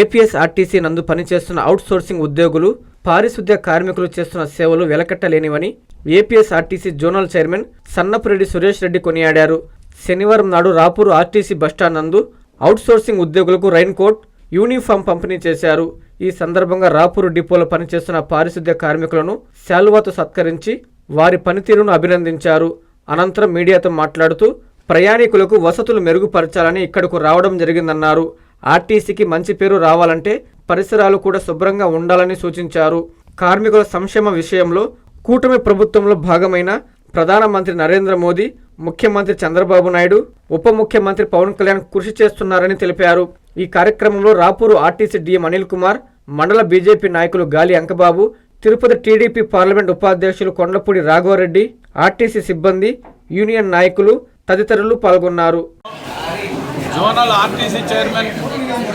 APSRTC నందు పనిచేస్తున్న outsourcing ఉద్యోగులు పారిశుద్ధ్య కార్మికులు చేస్తున్న సేవలు వెలకట్టలేనివని APSRTC zonal chairman Sannapureddy Suresh Reddy కొనియాడారు. శనివారం నాడు రాపూరు ఆర్టీసీ బస్టాండ్ నందు అవుట్సోర్సింగ్ ఉద్యోగులకు రైన్ కోట్ యూనిఫామ్ పంపిణీ చేశారు. ఈ సందర్భంగా రాపూరు డిపోలో పనిచేస్తున్న పారిశుద్ధ్య కార్మికులను శాలువాతో సత్కరించి వారి పనితీరును అభినందించారు. అనంతరం మీడియాతో మాట్లాడుతూ ప్రయాణికులకు వసతులు మెరుగుపరచాలని ఇక్కడకు రావడం జరిగిందన్నారు. ఆర్టీసీకి మంచి పేరు రావాలంటే పరిసరాలు కూడా శుభ్రంగా ఉండాలని సూచించారు. కార్మికుల సంక్షేమ విషయంలో కూటమి ప్రభుత్వంలో భాగమైన ప్రధానమంత్రి నరేంద్ర మోదీ ముఖ్యమంత్రి చంద్రబాబు నాయుడు ఉప ముఖ్యమంత్రి పవన్ కళ్యాణ్ కృషి చేస్తున్నారని తెలిపారు. ఈ కార్యక్రమంలో రాపూరు ఆర్టీసీ డిఎం అనిల్ కుమార్ మండల బీజేపీ నాయకులు గాలి అంకబాబు తిరుపతి టీడీపీ పార్లమెంట్ ఉపాధ్యక్షులు కొండపూడి రాఘవరెడ్డి ఆర్టీసీ సిబ్బంది యూనియన్ నాయకులు తదితరులు పాల్గొన్నారు. Zonal RTC chairman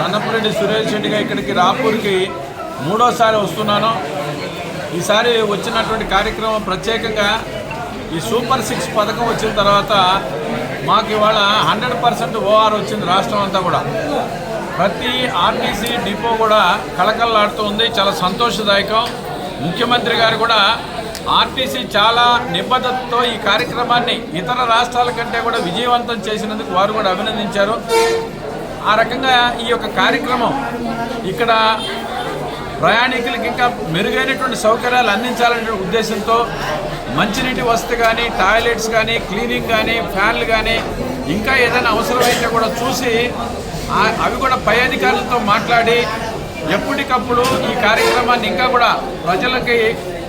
Sannapureddy Suresh రెడ్డిగా ఇక్కడికి రాపూర్కి మూడోసారి వస్తున్నాను. ఈసారి వచ్చినటువంటి కార్యక్రమం ప్రత్యేకంగా ఈ సూపర్ సిక్స్ పథకం వచ్చిన తర్వాత మాకు ఇవాళ హండ్రెడ్ పర్సెంట్ ఓఆర్ వచ్చింది రాష్ట్రం అంతా కూడా. ప్రతి ఆర్టీసీ డిపో కూడా కళకళలాడుతూ ఉంది. చాలా సంతోషదాయకం. ముఖ్యమంత్రి గారు కూడా ఆర్టీసీ చాలా నిబద్ధతతో ఈ కార్యక్రమాన్ని ఇతర రాష్ట్రాల కంటే కూడా విజయవంతం చేసినందుకు వారు కూడా అభినందించారు. ఆ రకంగా ఈ యొక్క కార్యక్రమం ఇక్కడ ప్రయాణికులకి ఇంకా మెరుగైనటువంటి సౌకర్యాలు అందించాలనే ఉద్దేశంతో మంచినీటి వసతి కానీ టాయిలెట్స్ కానీ క్లీనింగ్ కానీ ఫ్యాన్లు కానీ ఇంకా ఏదైనా అవసరమైతే కూడా చూసి అవి కూడా పై అధికారులతో మాట్లాడి ఎప్పటికప్పుడు ఈ కార్యక్రమాన్ని ఇంకా కూడా ప్రజలకి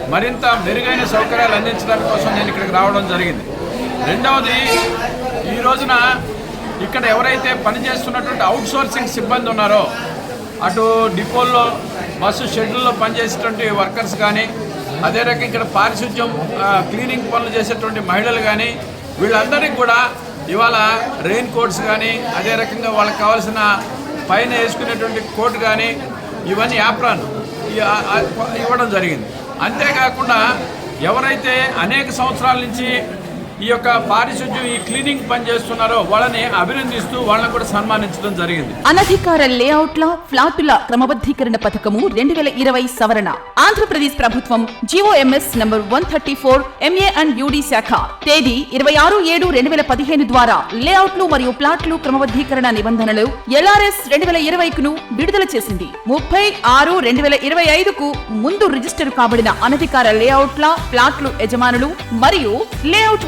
మరింత మెరుగైన సౌకర్యాలు అందించడానికి కోసం నేను ఇక్కడికి రావడం జరిగింది. రెండవది ఈ రోజున ఇక్కడ ఎవరైతే పనిచేస్తున్నటువంటి అవుట్ సోర్సింగ్ సిబ్బంది ఉన్నారో అటు డిపోల్లో బస్సు షెడ్యూల్లో పనిచేసేటువంటి వర్కర్స్ కానీ అదే రకంగా ఇక్కడ పారిశుధ్యం క్లీనింగ్ పనులు చేసేటువంటి మహిళలు కానీ వీళ్ళందరికీ కూడా ఇవాళ రెయిన్ కోట్స్ కానీ అదే రకంగా వాళ్ళకి కావాల్సిన పైన వేసుకునేటువంటి కోట్ కానీ ఇవన్నీ యాప్రాన్ ఇవ్వడం జరిగింది. అంతేకాకుండా ఎవరైతే అనేక సంవత్సరాల నుంచి ఈ యొక్క పారిశుద్ధ్యం ఈ క్లీనింగ్ పని చేస్తున్నారో వాళ్ళని అభినందిస్తూ వాళ్ళని కూడా సన్మానించడం జరిగింది. అనధికార లేఅవుట్ల ఫ్లాటుల క్రమబద్ధీకరణ పథకము రెండు వేల ఇరవై సవరణ. ఆంధ్రప్రదేశ్ ప్రభుత్వం GOMS number one thirty four MA and UD శాఖ. తేదీ ఇరవై ఆరు ఏడు రెండు వేల పదిహేను ద్వారా లేఅవుట్లు మరియు ప్లాట్లు క్రమబద్ధీకరణ నిబంధనలు ఎల్ఆర్ఎస్ రెండు వేల ఇరవైకును విడుదల చేసింది. ముప్పై ఆరు రెండు వేల ఇరవై ఐదుకు ముందు రిజిస్టర్ కాబడిన అనధికార లేఅవుట్ల ప్లాట్లు యజమానులు మరియు లేఅవుట్